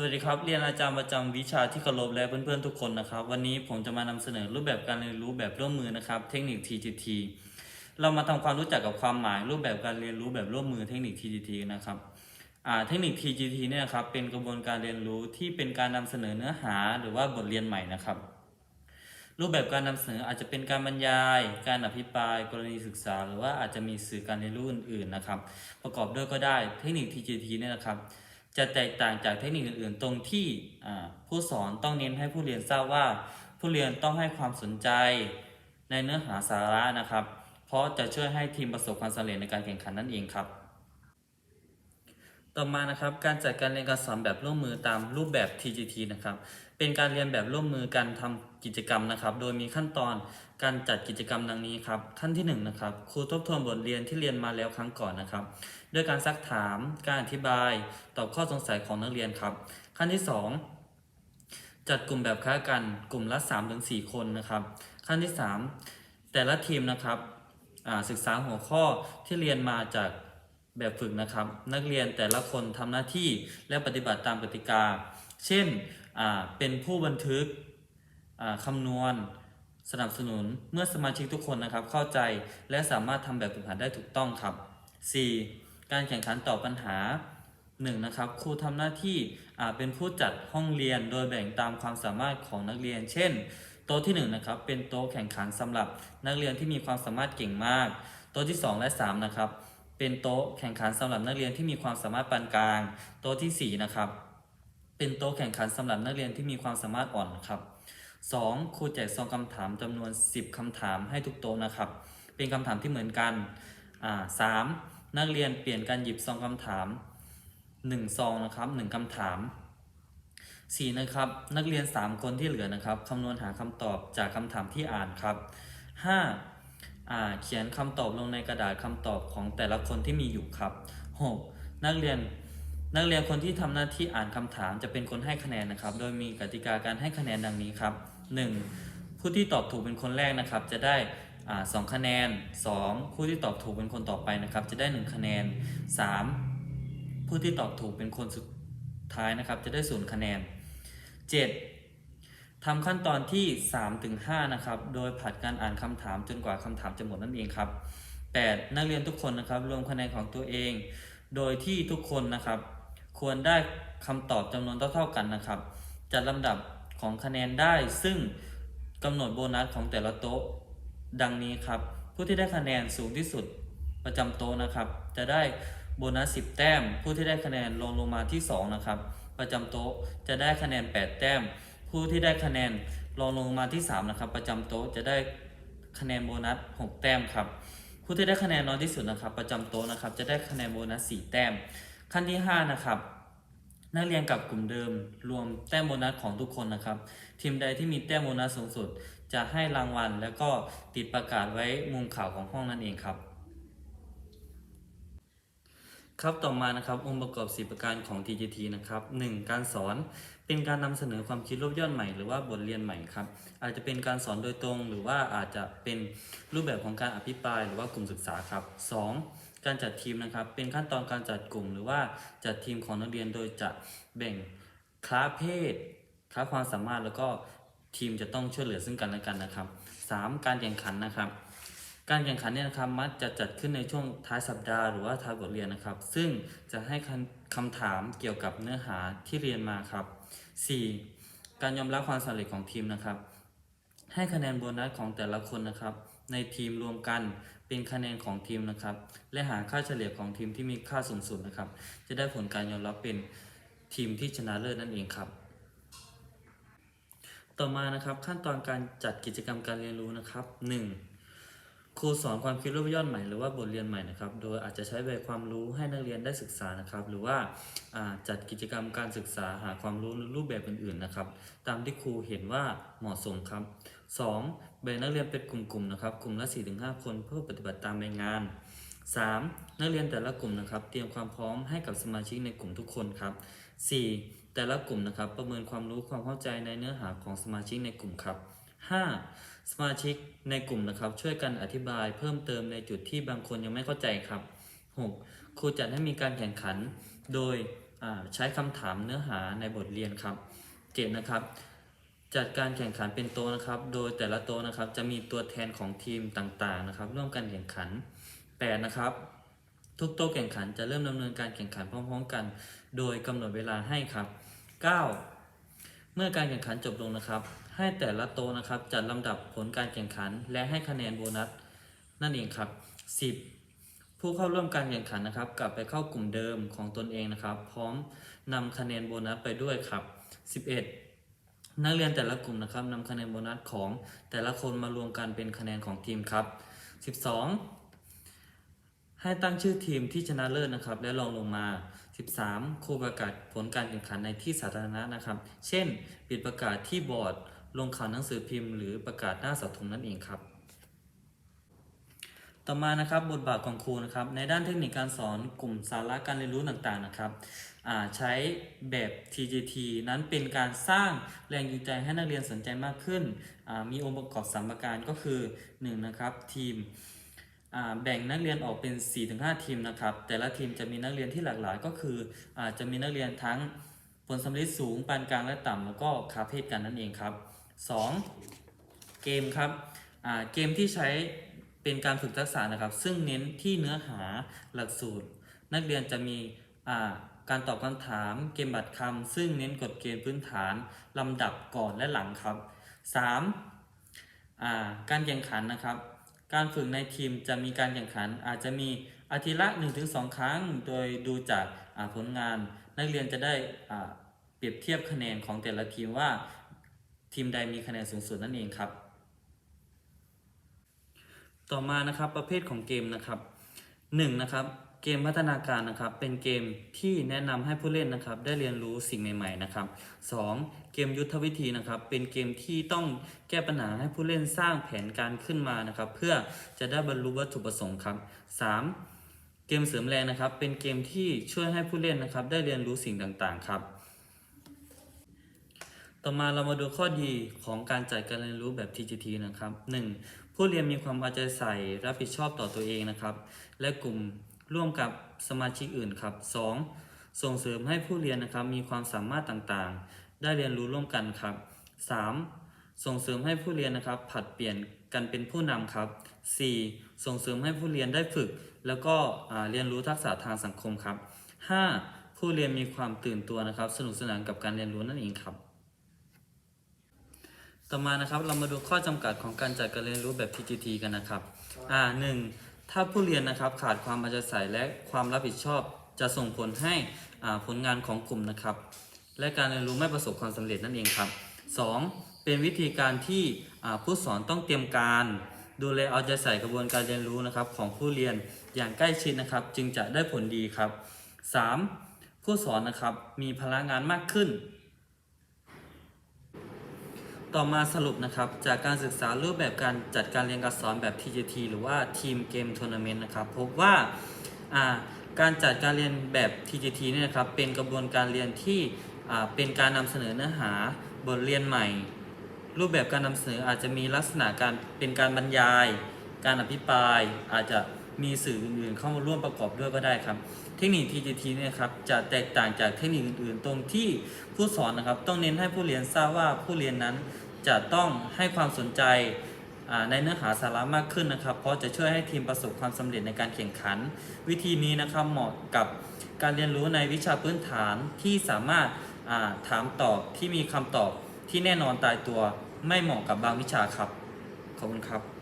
สวัสดีครับ เรียนอาจารย์ประจำวิชาที่เคารพและเพื่อนๆทุกคนนะครับ วันนี้ผมจะมานำเสนอรูปแบบการเรียนรู้แบบร่วมมือนะครับ เทคนิค TGT เรามาทำความรู้จักกับความหมายรูปแบบการเรียนรู้แบบร่วมมือเทคนิค TGT นะครับเทคนิค TGT เนี่ยนะครับเป็นกระบวนการเรียนรู้ที่เป็นการนำเสนอเนื้อหาหรือว่าบทเรียนใหม่นะครับ รูปแบบการนำเสนออาจจะเป็นการบรรยาย การอภิปราย กรณีศึกษา หรือว่าอาจจะมีสื่อการเรียนรู้อื่นๆนะครับ ประกอบด้วยก็ได้เทคนิค TGT เนี่ยนะครับ จะแตกต่างจากเทคนิคอื่นๆ ตรงที่ผู้สอนต้องเน้นให้ผู้เรียนทราบว่า ผู้เรียนต้องให้ความสนใจในเนื้อหาสาระนะครับ เพราะจะช่วยให้ทีมประสบความสำเร็จในการแข่งขันนั่นเองครับ ต่อมานะครับการจัดการเรียนการสอนแบบร่วมมือตามรูปแบบ TGT นะครับ เป็นการเรียนแบบร่วมมือการทำกิจกรรมนะครับ โดยมีขั้นตอนการจัดกิจกรรมดังนี้ครับ ขั้นที่1นงนะครับ ครูทบทวนบทเรียนที่เรียนมาแล้วครั้งก่อนนะครับ ด้วยการซักถาม การอธิบาย ตอบข้อสงสัยของนักเรียนครับ ขั้นที่ 2 จัดกลุ่มแบบค้ากัน กลุ่มละ 3-4 คนนะครับ ขั้นที่ 3 แต่ละทีมนะครับศึกษาหัวข้อที่เรียนมาจากแบบฝึกนะครับ นักเรียนแต่ละคนทำหน้าที่และปฏิบัติตามกติกา เช่น เป็นผู้บันทึกคำนวณสนับสนุนเมื่อสมาชิกทุกคนนะครับ เข้าใจและสามารถทำแบบฝึกหัดได้ถูกต้องครับ 4. การแข่งขันตอบปัญหา 1. นะครับครูทำหน้าที่เป็นผู้จัดห้องเรียนโดยแบ่งตามความสามารถของนักเรียน เช่น โต๊ะที่1นะครับเป็นโต๊ะแข่งขันสำหรับนักเรียนที่มีความสามารถเก่งมาก โต๊ะที่ 2 และ 3 นะครับ เป็นโต๊ะแข่งขันสำหรับนักเรียนที่มีความสามารถปานกลาง โต๊ะทีสี่4นะครับ เป็นโต๊ะแข่งขันสำหรับนักเรียนที่มีความสามารถอ่อนครับ 2. ครูแจกซองคำถามจำนวน 10คำถามให้ทุกโต๊ะนะครับ เป็นคำถามที่เหมือนกันอ่าสามนักเรียนเปลี่ยนการหยิบซองคำถาม 1 ซองนะครับ1คำถาม 4. นะครับ นักเรียน 3 คนที่เหลือนะครับคำนวณหาคำตอบจากคำถามที่อ่านครับ 5. อ่าเขียนคำตอบลงในกระดาษคำตอบของแต่ละคนที่มีอยู่ครับ 6. นักเรียน นักเรียนคนที่ทำหน้าที่อ่านคำถามจะเป็นคนให้คะแนนนะครับ โดยมีกติกาการให้คะแนนดังนี้ครับ 1. ผู้ที่ตอบถูกเป็นคนแรกนะครับ จะได้สองคะแนน 2. ผู้ที่ตอบถูกเป็นคนต่อไปนะครับ จะได้ 1 คะแนน 3. ผู้ที่ตอบถูกเป็นคนสุดท้ายนะครับ จะได้ศูนย์คะแนน 7. ทำขั้นตอนที่3ถึง5นะครับ โดยผัดการอ่านคำถามจนกว่าคำถามจะหมดนั่นเองครับ 8. นักเรียนทุกคนนะครับ รวมคะแนนของตัวเอง โดยที่ทุกคนนะครับ ควรได้คำตอบจำนวนเท่าๆกันนะครับ จัดลำดับของคะแนนได้ซึ่งกำหนดโบนัสของแต่ละโต๊ะ ดังนี้ครับ ผู้ที่ได้คะแนนสูงที่สุดประจำโต๊ะนะครับ จะได้โบนัส 10 แต้ม ผู้ที่ได้คะแนนลงลงมาที่ 2 นะครับ ประจำโต๊ะจะได้คะแนน 8 แต้ม ผู้ที่ได้คะแนนรองลงมาที่ 3 นะครับ ประจำโต๊ะจะได้คะแนนโบนัส 6 แต้มครับ ผู้ที่ได้คะแนนน้อยที่สุดนะครับ ประจำโต๊ะนะครับ จะได้คะแนนโบนัส 4 แต้ม ขั้นที่ 5 นะครับ นักเรียนกับกลุ่มเดิมรวมแต้มโบนัสของทุกคนนะครับ ทีมใดที่มีแต้มโบนัสสูงสุด จะให้รางวัล แล้วก็ติดประกาศไว้มุมข่าวของห้องนั่นเองครับ ครับต่อมานะครับองค์ประกอบ4ประการของ TGT นะครับ 1. การสอนเป็นการนำเสนอความคิดรวบยอดใหม่หรือว่าบทเรียนใหม่ครับ อาจจะเป็นการสอนโดยตรง หรือว่าอาจจะเป็นรูปแบบของการอภิปราย หรือว่ากลุ่มศึกษาครับ 2. การจัดทีมนะครับ เป็นขั้นตอนการจัดกลุ่ม หรือว่าจัดทีมของนักเรียนโดยจะแบ่งคลาสเพศคลาสความสามารถแล้วก็ทีมจะต้องช่วยเหลือซึ่งกันและกันนะครับ 3. การแข่งขันนะครับ การแข่งขันเนี่ยนะครับมักจะจัดขึ้นในช่วงท้ายสัปดาห์หรือว่าท้ายบทเรียนนะครับ ซึ่งจะให้คำคำถามเกี่ยวกับเนื้อหาที่เรียนมาครับ 4. การยอมรับความสำเร็จของทีมนะครับ ให้คะแนนโบนัสของแต่ละคนนะครับ ในทีมรวมกัน เป็นคะแนนของทีมนะครับ และหาค่าเฉลี่ยของทีมที่มีค่าสูงสุดนะครับ จะได้ผลการยอมรับเป็นทีมที่ชนะเลิศนั่นเองครับ ต่อมานะครับขั้นตอนการจัดกิจกรรมการเรียนรู้นะครับ 1. ครูสอนความคิดรูปยอดใหม่หรือว่าบทเรียนใหม่นะครับ โดยอาจจะใช้ใบความรู้ให้นักเรียนได้ศึกษานะครับ หรือว่าจัดกิจกรรมการศึกษาหาความรู้รูปแบบอื่นๆนะครับ ตามที่ครูเห็นว่าเหมาะสมครับ 2. แบ่งนักเรียนเป็นกลุ่มๆนะครับ กลุ่มละ 4-5 คนเพื่อปฏิบัติตามใบงาน 3. นักเรียนแต่ละกลุ่มนะครับ เตรียมความพร้อมให้กับสมาชิกในกลุ่มทุกคนครับ 4. แต่ละกลุ่มนะครับ ประเมินความรู้ความเข้าใจในเนื้อหาของสมาชิกในกลุ่มครับ 5. สมาชิกในกลุ่มนะครับ ช่วยกันอธิบายเพิ่มเติมในจุดที่บางคนยังไม่เข้าใจครับ 6. ครูจัดให้มีการแข่งขัน โดยใช้คำถามเนื้อหาในบทเรียนครับเจ็ดนะครับ จัดการแข่งขันเป็นโตนะครับ โดยแต่ละโตนะครับ จะมีตัวแทนของทีมต่างๆนะครับ ร่วมกันแข่งขันแปดนะครับทุกโต๊ะแข่งขันจะเริ่มดำเนินการแข่งขันพร้อมๆกัน โดยกำหนดเวลาให้ครับ 9 เมื่อการแข่งขันจบลงนะครับ ให้แต่ละโต๊ะนะครับจัดลำดับผลการแข่งขัน และให้คะแนนโบนัสนั่นเองครับ 10 ผู้เข้าร่วมการแข่งขันนะครับ กลับไปเข้ากลุ่มเดิมของตนเองนะครับ พร้อมนำคะแนนโบนัสไปด้วยครับ 11 นักเรียนแต่ละกลุ่มนะครับนำคะแนนโบนัสของแต่ละคนมารวมกันเป็นคะแนนของทีมครับ 12 ให้ตั้งชื่อทีมที่ชนะเลิศนะครับ และรองลงมา 13 ครูประกาศผลการแข่งขันในที่สาธารณะนะครับ เช่น ปิดประกาศที่บอร์ด ลงข่าวหนังสือพิมพ์หรือประกาศหน้าเสาธงนั่นเองครับ ต่อมานะครับบทบาทของครูนะครับ ในด้านเทคนิคการสอนกลุ่มสาระการเรียนรู้ต่างๆนะครับใช้แบบ TGT นั้นเป็นการสร้างแรงจูงใจให้นักเรียนสนใจมากขึ้น มีองค์ประกอบสามประการก็คือ1นะครับทีมแบ่งนักเรียนออกเป็น 4-5 ทีมนะครับ แต่ละทีมจะมีนักเรียนที่หลากหลายก็คืออจะมีนักเรียนทั้ง ผลสำเร็จสูงปานกลางและต่ำแล้วก็คาเพศกันนั่นเองครับ 2. เกมครับเกมที่ใช้เป็นการฝึกทักษะนะครับ ซึ่งเน้นที่เนื้อหาหลักสูตร นักเรียนจะมีการตอบคำถามเกมบัตรคำซึ่งเน้นกฎเกณฑ์พื้นฐานลำดับก่อนและหลังครับ 3. าการแข่งขันนะครับ การฝึกในทีมจะมีการแข่งขันอาจจะมี อาทิตย์ละ 1-2 ครั้ง โดยดูจากผลงาน นักเรียนจะได้เปรียบเทียบคะแนนของแต่ละทีมว่าทีมใดมีคะแนนสูงสุดนั่นเองครับ ต่อมานะครับประเภทของเกมนะครับหนึ่งนะครับเกมพัฒนาการนะครับ เป็นเกมที่แนะนำให้ผู้เล่นนะครับ ได้เรียนรู้สิ่งใหม่ๆนะครับสองเกมยุทธวิธีนะครับ เป็นเกมที่ต้องแก้ปัญหาให้ผู้เล่นสร้างแผนการขึ้นมานะครับ เพื่อจะได้บรรลุวัตถุประสงค์ครับสาม เกมเสริมแรงนะครับ เป็นเกมที่ช่วยให้ผู้เล่นนะครับ ได้เรียนรู้สิ่งต่างๆครับ ต่อมาเรามาดูข้อดีของการจัดการเรียนรู้แบบ TGT นะครับ 1. ผู้เรียนมีความเอาใจใส่รับผิดชอบต่อตัวเองนะครับ และกลุ่มร่วมกับสมาชิกอื่นครับ 2. ส่งเสริมให้ผู้เรียนนะครับ มีความสามารถต่างๆ ได้เรียนรู้ร่วมกันครับ 3. ส่งเสริมให้ผู้เรียนนะครับ ผัดเปลี่ยน กันเป็นผู้นำครับ 4. ส่งเสริมให้ผู้เรียนได้ฝึก แล้วก็เรียนรู้ทักษะทางสังคมครับ 5. ผู้เรียนมีความตื่นตัวนะครับ สนุกสนานกับการเรียนรู้นั่นเองครับ ต่อมานะครับเรามาดูข้อจำกัดของการจัดการเรียนรู้แบบ TGT กันนะครับอ่าหนึ่งถ้าผู้เรียนนะครับขาดความอาใจใส่และความรับผิดชอบ จะส่งผลให้อ่าผลงานของกลุ่มนะครับ และการเรียนรู้ไม่ประสบความสำเร็จนั่นเองครับ 2. เป็นวิธีการที่ผู้สอนต้องเตรียมการ ดูแลเอาใจใส่กระบวนการเรียนรู้นะครับของผู้เรียนอย่างใกล้ชิดนะครับ จึงจะได้ผลดีครับ 3. ผู้สอนนะครับมีพลังงานมากขึ้น ต่อมาสรุปนะครับจากการศึกษารูปแบบการจัดการเรียนการสอนแบบ TGT หรือว่าทีมเกมทัวร์นาเมนต์นะครับพบว่าการจัดการเรียนแบบ TGT เนี่ยนะครับเป็นกระบวนการเรียนที่เป็นการนำเสนอเนื้อหา บทเรียนใหม่ รูปแบบการนำเสนออาจจะมีลักษณะการเป็นการบรรยาย การอภิปราย อาจจะมีสื่ออื่นๆเข้ามาร่วมประกอบด้วยก็ได้ครับ เทคนิค TGT เนี่ยครับจะแตกต่างจากเทคนิคอื่นๆ ตรงที่ผู้สอนนะครับ ต้องเน้นให้ผู้เรียนทราบว่าผู้เรียนนั้นจะต้องให้ความสนใจในเนื้อหาสาระมากขึ้นนะครับ เพราะจะช่วยให้ทีมประสบความสำเร็จในการแข่งขัน วิธีนี้นะครับเหมาะกับการเรียนรู้ในวิชาพื้นฐานที่สามารถ ถามตอบที่มีคำตอบที่แน่นอนตายตัวไม่เหมาะกับบางวิชาครับ ขอบคุณครับ